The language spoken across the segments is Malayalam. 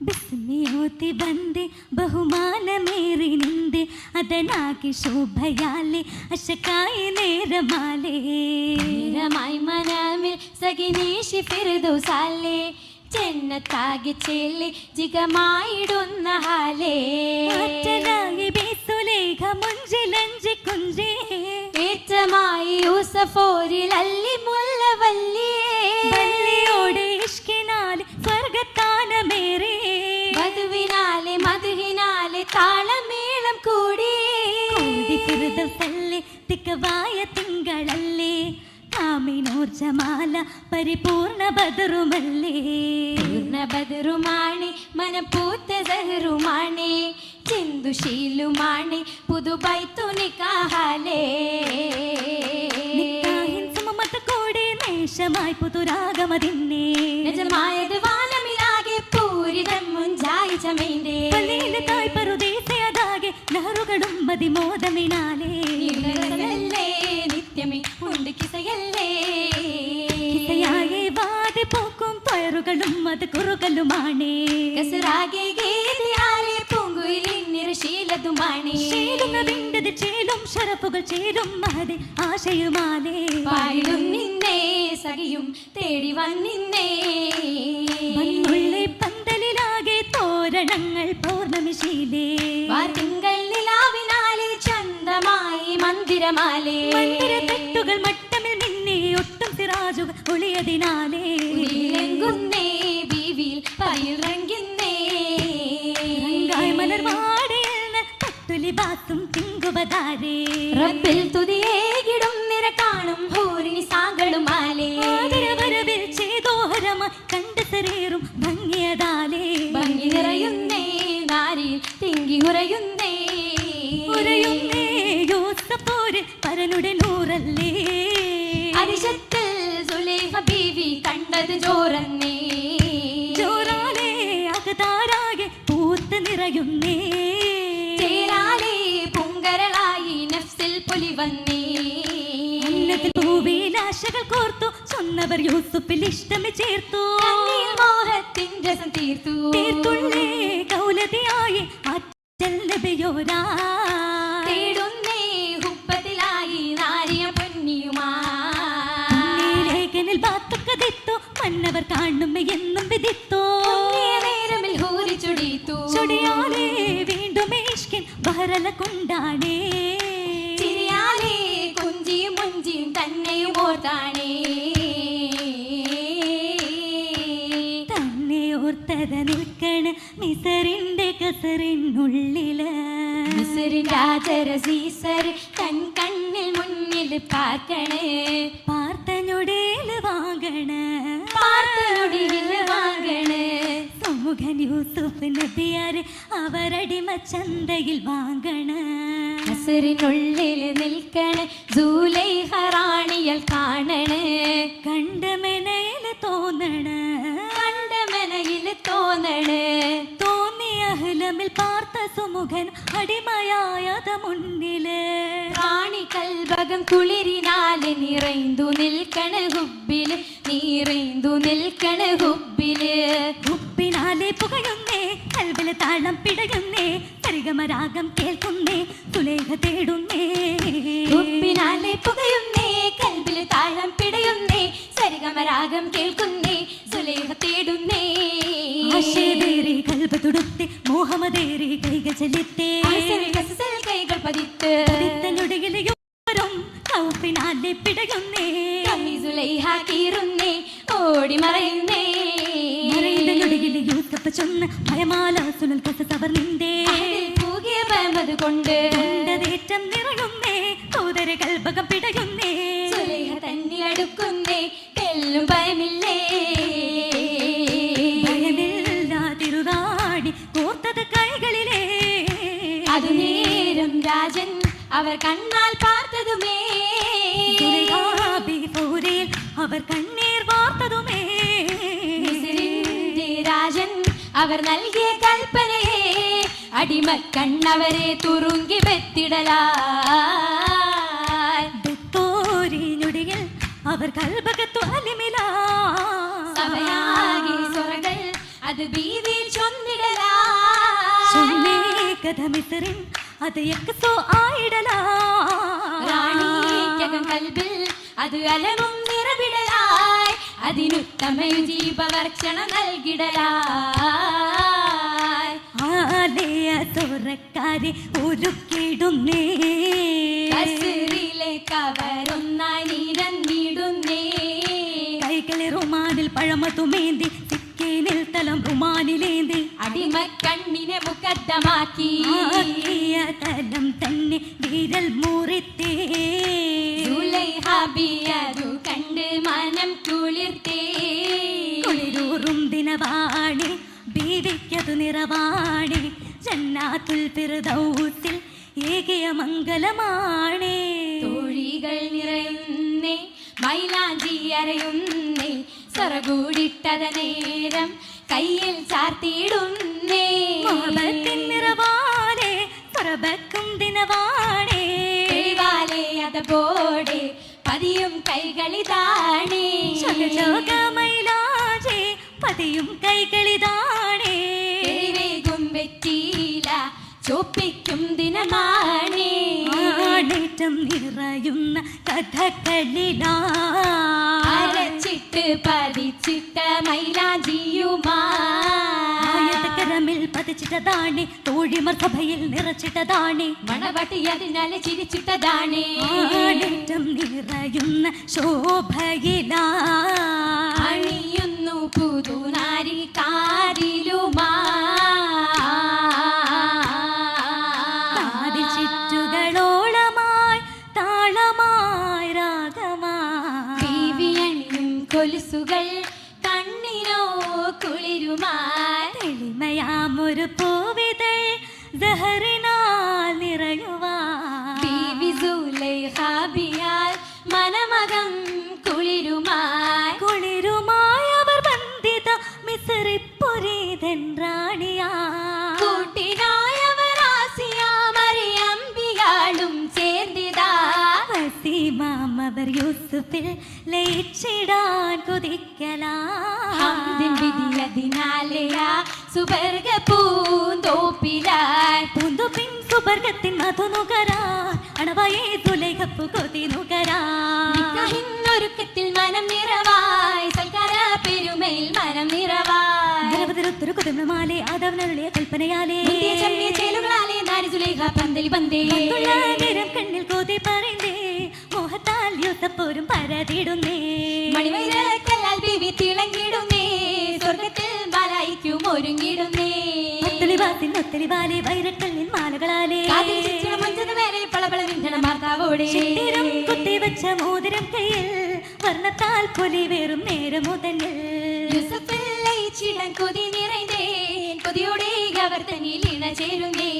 ಬಿಸ್ಮಿಯೋತಿ ಬಂದೆ ಬಹುಮಾನಮೇರಿ ನಿಂದೆ ಅದನಾಗಿ ಶೋಭಯಾಲೆ ಅಶಕಾಯಿ ನೇರಮಾಲೆ നേരമായി മനമിൽ സകിനീഷി ഫിർദൗസാലെ ചെന്നത്താകി ചെല്ലി ജിഗമായിടുന്ന ഹാലേ ആറ്റലായി ബീസുലേഖ മുഞ്ചിലഞ്ചി കുഞ്ചേ ഏറ്റമായി യൂസഫോരിൽ അല്ലി മുല്ലവല്ലിയേ താളമേളം കൂടി. ഫിർദൗസല്ലേ തിക്കവായ തിങ്കളല്ലേ. കാമിനോർജമാല പരിപൂർണ ബദറുമല്ലേ. പൂർണ ബദറുമാണ് മനപ്പൂത്ത സഹറുമാണ്. ചിന്തുശീലുമാണ് നിക്കാഹിൻ സുമമത കൂടി നേശമായി പുതുരാഗമതിന്നേ. നിജമായത് വാനമിലാകെ പൂരിതം മുഞ്ചായി ചമേന്റെ പറുദേശയതാകെ ലഹറുകളും മതിമോദമിനാലേ. നീലരസമല്ലേ നിത്യമേ ഉണ്ട് കിസയല്ലേ. കിസയായി വാതി പോക്കും പയറുകളും അത് കുറുകളുമാണ് കസറാകെ ഗേദിയാലെ പൂങ്കുയിലിന്നിരശീലതുമാണ് ചേരുന്നതിന്റെ ചേലും ഷറഫുകൾ ചേരും മഹതി ആശയുമാലേ. പാടിടും നിന്നെ സഖിയും തേടി വന്നിന്നേ തിങ്കുവതാരേ റബ്ബിൽ തുതിയേകിടും നിര കാണും ഹൂരിനി സാകളുമാലേ ആദരവരവിൽ ചേതോഹരമ കണ്ട് സെറേറും ഭംഗിയതാലേ. ഭംഗി നിറയുന്നേ നാരി തിങ്കി ഉറയുന്നേ കോർത്തു ചൊന്നവർ യൂസുഫിൽ ഇഷ്ടമെ ചേർത്തു. മോഹത്തിൻ രസം തീർത്തു. തീർത്തുള്ളേ കൗലതയായി തേടുന്നേ ഹുപ്പത്തിലായി നാരിയ ബാത്തുക്കതിത്തു മന്നവർ കാണുമ്പ എന്നും വിധിത്തു. നേരമിൽ ഹൂരി ചുടിത്തു. ചുടിയാലേ വീണ്ടും ഇഷ്കിൻ ബഹറല കൊണ്ടാണേ. ചിരിയാലേ കുഞ്ചിയും മുഞ്ചിയും തന്നെയും ഓർത്താണേ. മിസറിന്റെ കസറിനുള്ളിൽ. രാജര സീസർ തൻ കണ്ണിൽ മുന്നിൽ പാർക്കണേ പാർത്തനുടേൽ വാങ്ങണ. പാർത്തനുടേൽ വാങ്ങണേ. സമൂഹ യൂസുഫ് നബിയാര് അവരടിമ ചന്തയിൽ വാങ്ങണ. കസറിനുള്ളിൽ നിൽക്കണ ജൂലൈ ഹറാണിയൽ കാണണേ കണ്ടമെനയിൽ തോന്നണ. പാർത്ത സുമുഖൻ അടിമയായത മുന്നിലെ. റാണി കൽഭകം കുളിരിനാല് നിറൈന്തു നിൽക്കണ ഹുബിൽ. നീറൈന്തു നിൽക്കണ ഹുബിൽ. ഉപ്പിനാലെ പുകയുന്നേ കൽവിൽ താളം പിടയുന്നേ പരിഗമരാഗം കേൾക്കുന്നേ തുലേഖ തേടുന്നേ. ഉപ്പിനാലെ പുകയുന്നേ കൽബിൽ താളം പിടയുന്നേ സരിഗമരാഗം കേൾക്കുന്നേ സുലേഹ തേടുന്നേ. ആശേതേറി കൽബ തുടുത്തെ മോഹമതേറി കൈകൾ ചെലുത്തേ ആസൽ കസൽ കൈകൾ പതിത്ത്. തന്നുടയിലും കൗപ്പിനാലെ പിടയുന്നേ. കമ്മി സുലൈഹ കീറുന്നേ ഓടി മറയുന്നേ. മറയിലൊടുകിൽ യൂസഫ് ചൊന്ന് ഭയമാല സുനൽ കസ സവർ നിന്റെ അതിൽ പൂകിയ പരമത് കൊണ്ട് കണ്ടതേറ്റം കൽബകം പിടയുന്നേ. കണ്ണാൽ പാർത്തതുമേ. ദുരയാഭിപൂരിൽ അവർ കണ്ണീർ വാർത്തതുമേ. മിസ്രിന്റെ രാജൻ അവർ നൽകിയ കൽപ്പനയെ അടിമ കണ്ണവരെ തുറുങ്കി വെത്തിടലാ ദുത്തോരിഞ്ഞൊടിയിൽ അവർ കൽബകത്തു അലിമില. സഭയാകെ സ്വറകൾ അത് ഭീതിയിൽ ചൊന്നി കഥ മിസറിൻ അത് എക്കസോ ആയിടലാ. റാണിക്കകം കൽബിൽ അത് അലവും നിറവിടലായി. അതിനുത്തമയു ജീവവർക്ഷണ നൽകിടലായി. ആലയ തുറക്കാരെ ഒരുക്കിടുന്നേ കസറിലേക്ക് അവരൊന്നായി നിരന്നിടുന്നേ കൈകളെ റുമാനിൽ പഴമതുമേന്തി സിക്കേനിൽ തലം റുമാനിലേന്തി. അടിമക്കണ്ണിനെ മുഖദ്ദമാക്കി ആക്കിയ തലം തന്നെ വിരൽ മുറിത്തേ. സുലൈഹാബിയതു കണ്ട് മനം കുളിർത്തേ. കുളിരൂറും ദിനവാണി ബീവിക്കതു നിറവാണി. ജന്നാത്തുൽ ഫിർദൗസിൽ ഏകിയ മംഗലമാണേ. തോഴികൾ നിറയുന്നേ മൈലാഞ്ചി അരയുന്നേ. സ്വറകൂടിട്ടത നേരം കയ്യിൽ ചാർത്തിയിടുന്നേ. മോഹത്തിൻ നിറവാണേ ദിനവാണേ അതപോടെ പതിയും കൈകളിതാണേ. ശകശോകമൈലാജേ പതിയും കൈകളിതാണേ. വെറ്റീല ചോപ്പിക്കും ദിനമാണേ. ആടേറ്റം നിറയുന്ന കഥകളിലാ. പതിച്ചിട്ടതാണ് തോഴിമർ സഭയിൽ നിറച്ചിട്ടതാണ്. മണവട്ടി അതിനാലെ ചിരിച്ചിട്ടതാണേ നിറയുന്ന ശോഭയിലാ. തെളിമയാമൊരു പൂവിതൾ ദഹറിനാൽ നിറയുവാ ബീവി സുലൈഹാബിയാൽ മനമകം കുളിരുമായി. കുളിരുമായി അവർ ബന്ധിത മിസറിപ്പൊരീതൻ റാണിയാ കൂട്ടിനായവർ ആസിയാമറിയമ്പിയാളും ചേർന്നിതാ വസീമാം അവർ യൂസുഫിൽ ലയിച്ചിടാൻ കൊതിക്കലാ. വിധിയതിനാലെയാ സുവർഗ പൂന്തോപ്പിലായി. പൂന്തോപ്പിൻ സുബർഗത്തിൻ മധുനുകരാ അണവായേ തുലകപ്പു കൊതി നുകരാ നിക്കാഹിന്നൊരുക്കത്തിൽ മനം നിറവായി സൽക്കാര പെരുമയിൽ മനം നിറവായി. നിരവധിരൊത്തൊരു കുതുമമാലെ ആദവനരുളിയ കൽപ്പനയാലേ. ചേലുകളാലെ നാരി സുലേഖ പന്തലി പന്തേ നേരം കണ്ണിൽ കൊതി പറയുന്നേ മോഹത്താൽ യുദ്ധപ്പോരും പരതിടുന്നേ. മണിവൈരക്കല്ലാൽ ബിവി തിളങ്ങിടുന്നേ സ്വർഗത്തിൽ ഒരുങ്ങിടുന്നേ ഒത്തലിവാസിൻ ഒത്തലിവാലെ വൈരക്കല്ലിൻ മാലകളാലേ. കാതിൽ ചിച്ചിട മഞ്ചത് മേലെ പളപള വിന്ധന മാർത്താവോടെ. ചിത്തിരം കുത്തിവെച്ച മോതിരം കയ്യിൽ വർണത്താൽ കൊലി വേറും നേരമുതന്നിൽ യൂസഫിൽ ചിടം കൊതി നിറൈந்தേ കൊതിയോടെ അവർ തന്നിൽ ഇണ ചേരുന്നേ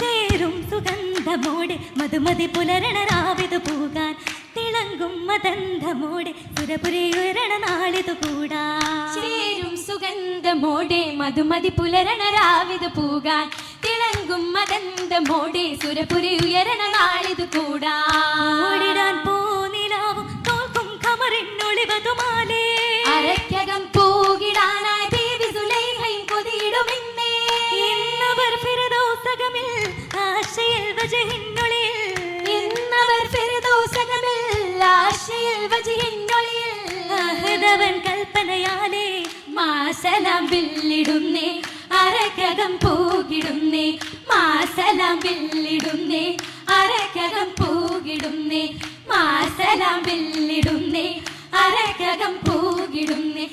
ചേരും സുഗന്ധമോടെ മധുമതി പുലരണ രാവിതു പോകാൻ. തിളങ്ങും മതന്ധമോടെ സുരപുരയുയരണ നാളിതു കൂടാ സുഗന്ധമോടെ മധുമതി പുലരണ രാവിത് പൂകാൻ. തിളങ്ങും മദന്തമോടെ സുരപുരി ഉയരണ നാളിത് കൂടാൻ പോനിലാവും തോൽക്കും കമറിനൊളിവതുമാലേ അരക്കകം പൂകിടാനായി ബീവി സുലൈഹയും കൊതിയിടുമെന്നേ. എന്നവർ ഫിറദൗസകമിൽ ആശയിൽ വജഹിന്നുള്ളിൽ എന്നവർ ഫിർദൗസകമിൽ ആശയിൽ വജിഹിന്നൊളിയിൽ. അഹദവൻ കൽപ്പനയാലേ. മാസലാം വില്ലിടുന്നേ അരക്കകം പൂകിടുന്നേ മാസലാം വില്ലിടുന്നേ അരക്കകം പൂകിടുന്നേ മാസലാം അരക്കകം പൂകിടുന്നേ.